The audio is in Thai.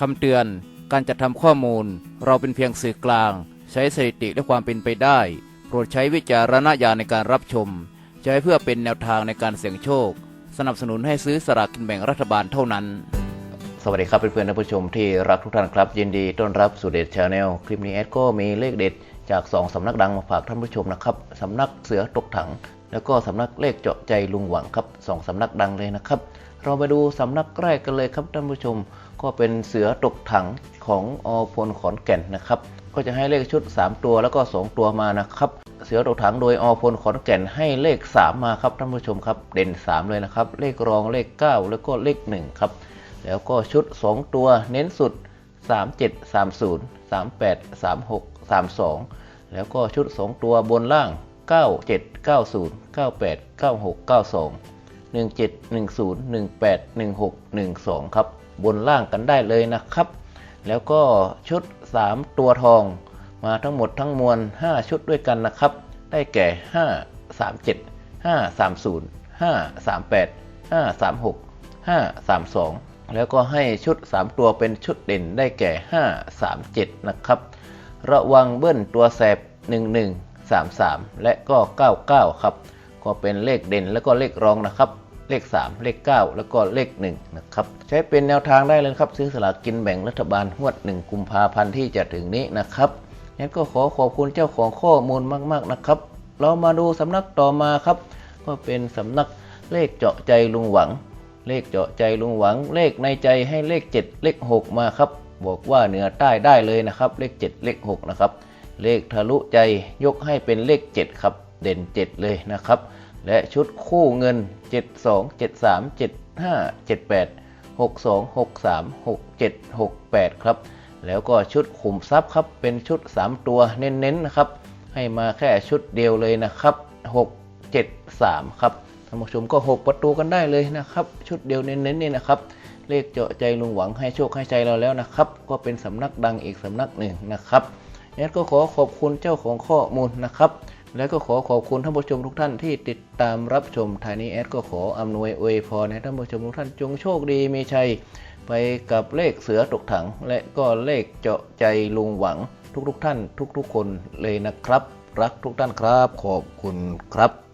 คำเตือน การจัดทำข้อมูล เราเป็นเพียงสื่อกลาง ใช้สถิติและความเป็นไปได้ โปรดใช้วิจารณญาณในการรับชม ใช้เพื่อเป็นแนวทางในการเสี่ยงโชค สนับสนุนให้ซื้อสลากกินแบ่งรัฐบาลเท่านั้น สวัสดีครับเพื่อนๆท่านผู้ชมที่รักทุกท่านครับ ยินดีต้อนรับสู่เด็ดชาแนลคลิปนี้แอดก็มีเลขเด็ดจาก2สำนักดังมาฝากท่านผู้ชมนะครับสำนักเสือตกถัง แล้วก็สำนักเลขเจาะใจลุงหวังครับสองสำนักดังเลยนะครับ เราไปดูสำนักแรกกันเลยครับท่านผู้ชม ก็เป็นเสือตกถังของอพลขอนแก่นนะครับ ก็จะให้เลขชุด 3 ตัวแล้วก็ 2 ตัวมานะครับ เสือตกถังโดยอพลขอนแก่นให้เลข 3 มาครับท่านผู้ชมครับ เด่น 3 เลยนะครับ เลขรองเลข 9 แล้วก็เลข 1 ครับ แล้วก็ชุด 2 ตัวเน้นสุด 37 30 38 36 32 แล้วก็ชุด 2 ตัวบนล่าง 97 90 98 96 92 17 10 18 16 12 ครับ บนล่างกันได้เลยนะครับ แล้วก็ชุด 3 ตัวทองมาทั้งหมดทั้งมวล 5 ชุดด้วยกันนะครับ ได้แก่ 5 37 5 30 5 38 5 36 5 32 แล้วก็ให้ชุด 3 ตัวเป็นชุดเด่นได้แก่ 5 3 7 นะครับ ระวังเบิ้ลตัวแสบ 11 33 และก็ 99 ครับ ก็เป็นเลขเด่นแล้วก็เลขรองนะครับ เลข 3 เลข 9 แล้วก็เลข1นะครับใช้เป็นแนวทางได้เลยครับซื้อสลากกินแบ่งรัฐบาลงวด 1 กุมภาพันธ์ที่จะถึงนี้นะครับงั้นก็ขอขอบคุณเจ้าของข้อมูลมาก ๆนะครับ เรามาดูสำนักต่อมาครับ ก็เป็นสำนักเลขเจาะใจลุงหวัง เลขเจาะใจลุงหวัง เลขในใจให้เลข 7 เลข 6 มาครับ บอกว่าเหนือใต้ได้เลยนะครับ เลข 7 เลข 6 นะครับ เลขทะลุใจยกให้เป็นเลข 7 ครับ เด่น 7 เลยนะครับ และชุดคู่เงิน 72 73 75 78 62 63 67 68 ครับ แล้วก็ชุดขุมทรัพย์ครับ เป็นชุด 3 ตัวเน้นๆนะครับ ให้มาแค่ชุดเดียวเลยนะครับ 6 7 3 ครับท่านผู้ชมก็ 6 ประตูกันได้เลยนะครับ ชุดเดียวเน้นๆนี่นะครับ เลขเจาะใจลุงหวังให้โชคให้ใจเราแล้วนะครับ ก็เป็นสำนักดังอีกสำนักหนึ่งนะครับงั้นก็ขอขอบคุณเจ้าของข้อมูลนะครับ และก็ขอขอบคุณท่านผู้ชมทุกท่านที่ติดตามรับชมทายนีแอดก็ขออำนวยอวยพรให้ท่านผู้ชมทุกท่านจงโชคดีมีชัย ไปกับเลขเสือตกถัง และก็เลขเจาะใจลุงหวังทุกๆทท่าน ทุกๆคนเลยนะครับ รักทุกท่านครับ ขอบคุณครับ